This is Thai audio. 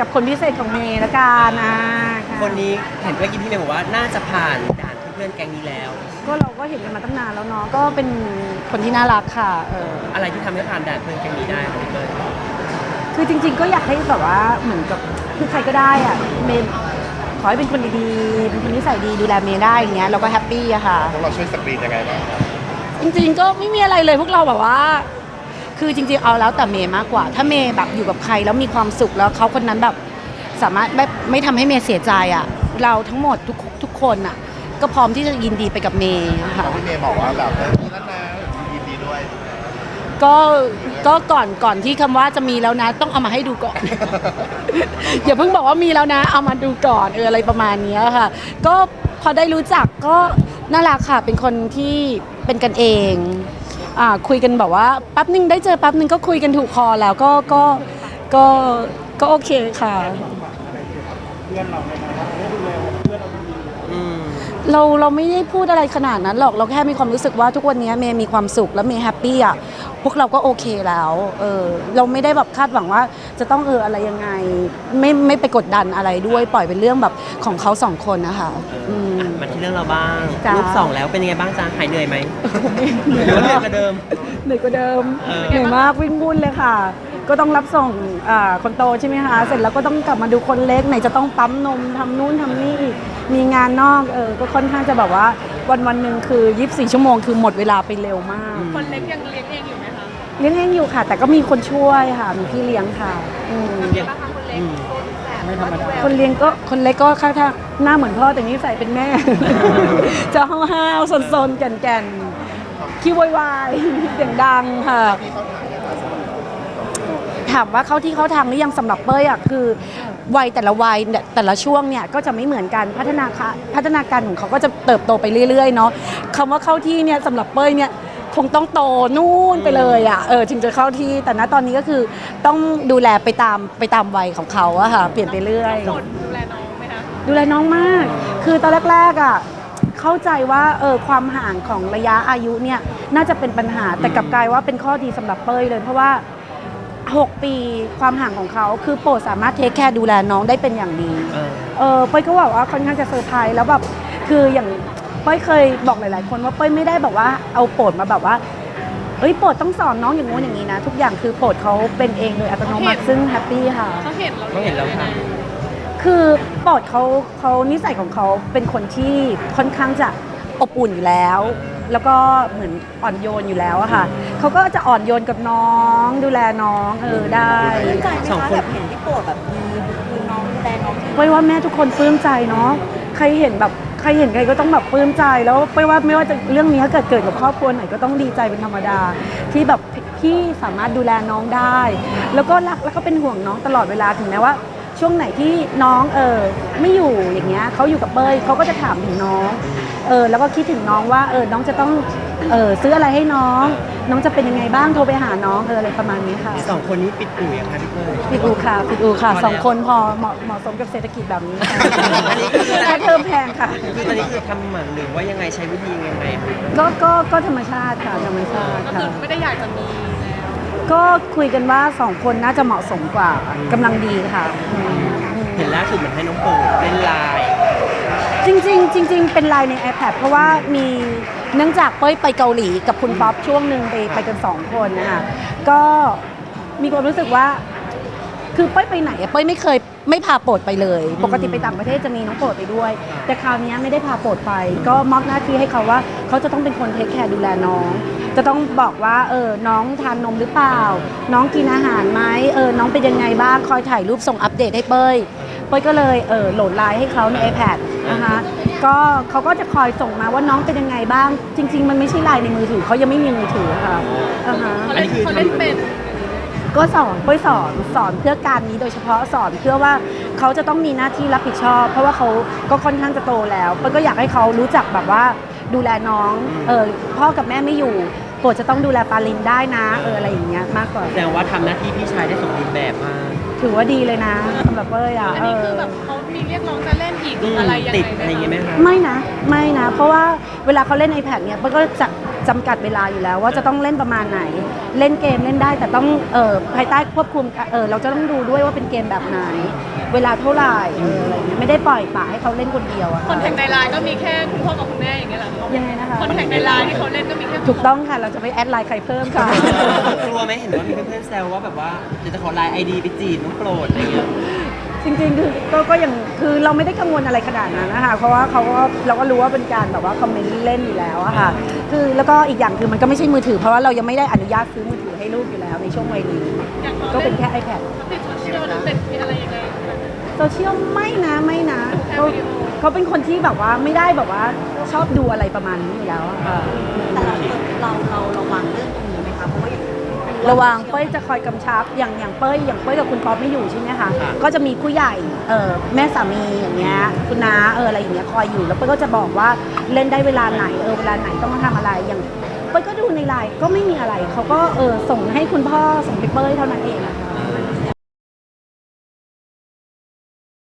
กับคนพิเศษของเมย์ละกันอ่าะคนนี้เห็นเมื่อกี้พี่เมย์บอกว่าน่าจะผ่านด่านเพื่อนๆแก๊งนี้แล้ว ก็เราก็เห็นกันมาตั้งนานแล้วเนาะก็เป็นคนที่น่ารักค่ะเอออะไรที่ทำให้ผ่านด่านเพื่อนแก๊งนี้ได้ครับพี่เต้ยคือจริง ๆ ก็อยากให้แบบว่าเหมือนกับคือใครก็ได้อะเมย์ขอให้เป็นคนดีๆเป็นคนนิสัยดีดูแลเมย์ได้อย่างเงี้ยเราก็แฮปปี้อะค่ะ พวกเราช่วยสกรีนยังไงบ้างครับจริงๆก็ไม่มีอะไรเลยพวกเราแบบว่า คือจริงๆเอาแล้วแต่เมย์มากกว่า ถ้าเมย์แบบอยู่กับใครแล้วมีความสุขแล้วเขาคนนั้นแบบสามารถไม่ไม่ทำให้เมย์เสียใจอะ เราทั้งหมดทุกทุกคนอะ ก็พร้อมที่จะยินดีไปกับเมย์ค่ะพี่เมย์บอกว่าแบบเออมีแล้วนะยินดีด้วยก็ก็ก่อนก่อนที่คำว่าจะมีแล้วนะ ต้องเอามาให้ดูก่อน อย่าเพิ่งบอกว่ามีแล้วนะ เอามาดูก่อนเอออะไรประมาณเนี้ยค่ะ ก็พอได้รู้จักก็น่ารักค่ะเป็นคนที่เป็นกันเองอ่าคุยกันแบบว่าแป๊บนึงได้เจอแป๊บนึงก็คุยกันถูกคอแล้วก็ก็ก็ก็โอเคค่ะ อืมเราเราไม่ได้พูดอะไรขนาดนั้นหรอกเราแค่มีความรู้สึกว่าทุกวันนี้เมย์มีความสุขและเมย์แฮปปี้อะ พวกเราก็โอเคแล้วเออเราไม่ได้แบบคาดหวังว่าจะต้องเอออะไรยังไง ไม่ไม่ไปกดดันอะไรด้วยปล่อยเป็นเรื่องแบบของเขาสองคนนะคะอืม อะมาที่เรื่องเราบ้างจ้ารูปสองแล้วเป็นยังไงบ้างจ้าหายเหนื่อยไหมหรือว่าเหนื่อยกว่าเดิม เหนื่อยกว่าเดิมเออ เหนื่อยมากวิ่งวุ่นเลยค่ะ ก็ต้องรับส่งอ่าคนโตใช่ไหมคะ เสร็จแล้วก็ต้องกลับมาดูคนเล็กไหนจะต้องปั๊มนมทำนู่นทำนี่อีกมีงานนอกเออก็ค่อนข้างจะแบบว่าวันวันๆหนึ่งคือ 24 ชั่วโมงคือหมดเวลาไปเร็วมาก คนเล็กยังเลี้ยงเองอยู่ไหมคะ เลี้ยงเองอยู่ค่ะ แต่ก็มีคนช่วยค่ะ มีพี่เลี้ยงค่ะอืมยังบ้างคะคนเล็กอืมไม่ธรรมดาคนเลี้ยงก็คนเล็กก็ค่อนข้างหน้าเหมือนพ่อแต่นี่ใส่เป็นแม่ จะห้าวๆซนๆแก่นๆขี้วายวายๆเสียงดังค่ะ ถามว่าเข้าที่เข้าทางหรือยังสำหรับเป้ยอะคือวัยแต่ละวัยเนี่ยแต่ละช่วงเนี่ยก็จะไม่เหมือนกันพัฒนาการพัฒนาการของเขาก็จะเติบโตไปเรื่อยๆเนาะคำว่าเข้าที่เนี่ยสำหรับเป้ยเนี่ย คงต้องโตนู่นไปเลยอะเออถึงจะเข้าที่แต่ณตอนนี้ก็คือต้องดูแลไปตามไปตามวัยของเขาอะค่ะ เปลี่ยนไปเรื่อยโปรดดูแลน้องไหมคะ ดูแลน้องมาก คือตอนแรกๆอะเข้าใจว่าเออความห่างของระยะอายุเนี่ยน่าจะเป็นปัญหาแต่กลับกลายว่าเป็นข้อดีสำหรับเป้ยเลย เพราะว่า 6 ปีความห่างของเขาคือโปรดสามารถเทคแคร์ดูแลน้องได้เป็นอย่างดี เออเออเป้ยก็บอกว่าค่อนข้างจะเซอร์ไพรส์แล้วแบบคืออย่าง เป้ยเคยบอกหลาย ๆ คนว่าเป้ยไม่ได้แบบว่าเอาโปรดมาแบบว่าเอ้ยโปรดต้องสอนน้องอย่างงู้นอย่างนี้นะ ทุกอย่างคือโปรดเขาเป็นเองโดยอัตโนมัติซึ่งแฮปปี้ค่ะ เขาเห็นเราเขาเห็นเราทคือปอดเขาเขานิสัยของเขาเป็นคนที่ค่อนข้างจะอบอุ่นอยู่แล้ว แล้วก็เหมือนอ่อนโยนอยู่แล้วอะค่ะเขาก็จะอ่อนโยนกับน้องดูแลน้องเออได้ปลื้มใจไหมสองคะคนแบบเห็นพี่โปรดแบบมีมีน้องดูแลน้องที่เป้ยว่าแม่ทุกคนปลื้มใจเนาะใครเห็นแบบ ใครเห็นใครก็ต้องแบบปลื้มใจแล้วไม่ว่าไม่ว่าจะเรื่องนี้ถ้าเกิดเกิดกับครอบครัวไหนก็ต้องดีใจเป็นธรรมดา ที่แบบพี่สามารถดูแลน้องได้ แล้วก็รักแล้วก็เป็นห่วงน้องตลอดเวลาถึงแม้ว่า ช่วงไหนที่น้องเออไม่อยู่อย่างเงี้ยเขาอยู่กับเป้ยเขาก็จะถามถึงน้องเออแล้วก็คิดถึงน้องว่าเออน้องจะต้อง เออซื้ออะไรให้น้อง น้องจะเป็นยังไงบ้างโทรไปหาน้องเอออะไรประมาณนี้ค่ะำสองคนนี้ปิดอู่ยังคะพี่เต้ย ปิดอูค่ะปิดอูค่ะพอแล้วสองคนพอเหมาะเหมาะสมกับเศรษฐกิจแบบนี้ค่ะอันนี้คืออะไรค่าเทอมแพงค่ะคือตอนนี้คือทำหมันหรือว่ายังไงใช้วิธียังไงคะก็ก็ก็ธรรมชาติค่ะธรรมชาติก็ค่ะคือไม่ได้อยากจะมีแล้วก็คุยกันว่าสองคนน่าจะเหมาะสมกว่ากำลังดีค่ะอืมอืมเห็นล่าสุดเหมือนให้น้องโปรดเล่นไลน์จริงๆ จริง ๆ เป็นไลน์ใน iPad เพราะว่ามี เนื่องจากเป้ยไปเกาหลีกับคุณป๊อปช่วงหนึ่งไปไปกันสองคนนะคะก็มีความรู้สึกว่า คือเป้ยไปไหนอะเป้ยไม่เคยไม่พาโปรดไปเลย ปกติไปต่างประเทศจะมีน้องโปรดไปด้วย แต่คราวนี้ไม่ได้พาโปรดไป ก็มอบหน้าที่ให้เขาว่า เขาจะต้องเป็นคนเทคแคร์ดูแลน้อง จะต้องบอกว่าเออน้องทานนมหรือเปล่า น้องกินอาหารไหมเออน้องเป็นยังไงบ้างคอยถ่ายรูปส่งอัปเดตให้เป้ยเป้ยก็เลยเออโหลดไลน์ให้เขาใน iPad นะคะ ก็เขาก็จะคอยส่งมาว่าน้องเป็นยังไงบ้าง จริง ๆ มันไม่ใช่ไลน์ในมือถือเขายังไม่มีมือถือค่ะอ่าฮะเขาเล่นเขาเล่นเป็นก็สอนเป้ยสอนสอนเพื่อการนี้โดยเฉพาะสอนเพื่อว่าเขาจะต้องมีหน้าที่รับผิดชอบ เพราะว่าเขาก็ค่อนข้างจะโตแล้วเป้ยก็อยากให้เขารู้จักแบบว่าดูแลน้องเออพ่อกับแม่ไม่อยู่โปรดจะต้องดูแลปาลินได้นะเอออะไรอย่างเงี้ยมากกว่า แสดงว่าทำหน้าที่พี่ชายได้สมบูรณ์แบบมาก ถือว่าดีเลยนะสำหรับเป้ยอะอันนี้คือแบบเขามีเรียกร้องจะเล่นอีกหรืออะไรยังไงติดไหมอะไรอย่างเงี้ยไหมคะคะไม่นะไม่นะ เพราะว่าเวลาเขาเล่น iPad เนี่ยเป้ยก็จะจำกัดเวลาอยู่แล้ว ว่าจะต้องเล่นประมาณไหน เล่นเกมเล่นได้แต่ต้องเออภายใต้ควบคุมเออเราจะต้องดูด้วยว่าเป็นเกมแบบไหน เวลาเท่าไหร่เอออะไรเงี้ยไม่ได้ปล่อยป่าให้เขาเล่นคนเดียวอะคค่ะนแข่งในไลน์ก็มีแค่คุณพ่อกับคุณแม่อย่างเงี้ยเหรอ ยังไงนะคะ คนแข่งในไลน์ที่เขาเล่นก็มีแค่ถูกต้องค่ะ เราจะไม่แอดไลน์ใครเพิ่มค่ะ กลัวไหมเห็นว่ามีเพื่อนๆแซวว่าแบบว่าเดี๋ยวจะขอไลน์ไอดีไปจีบน้องโปรดอะไรเงี้ยจริงๆคือก็ก็อย่างคือเราไม่ได้กังวลอะไรขนาดนั้นนะคะเพราะว่าเขาก็เราก็รู้ว่าเป็นการแบบว่าคอมเมนต์เล่นอยู่แล้วอะค่ะ คือแล้วก็อีกอย่างคือมันก็ไม่ใช่มือถือ เพราะว่าเรายังไม่ได้อนุญาตซื้อมือถือให้ลูกอยู่แล้วในช่วงวัยนี้ อย่างเขาก็เป็เล่นนแค่ iPad ติดโซเชียลหรือติดมีอะไรยังไงโซเชียลไม่นะไม่นะแค่เขาวิดีโอเขาเป็นคนที่แบบว่าไม่ได้แบบว่า ชอบดูอะไรประมาณนี้อยู่แล้วอะค่ะ แต่เราเราเราระวังเรื่องตรงนี้ไหมคะเพราะว่าอย่างระวังเป้ยจะคอยกำชับอย่างอย่างเป้ยอย่างเป้ยกับคุณป๊อปไม่อยู่ใช่ไหมคะก็จะมีผู้ใหญ่เออแม่สามีอย่างเงี้ยคุณน้าเอออะไรอย่างเงี้ยคอยอยู่แล้วเป้ยก็จะบอกว่าเล่นได้เวลาไหนเออเวลาไหนต้องทำอะไรอย่างเป้ยก็ดูในไลน์ก็ไม่มีอะไรเขาก็เออส่งให้คุณพ่อส่งให้เป้ยเท่านั้นเองนะคะ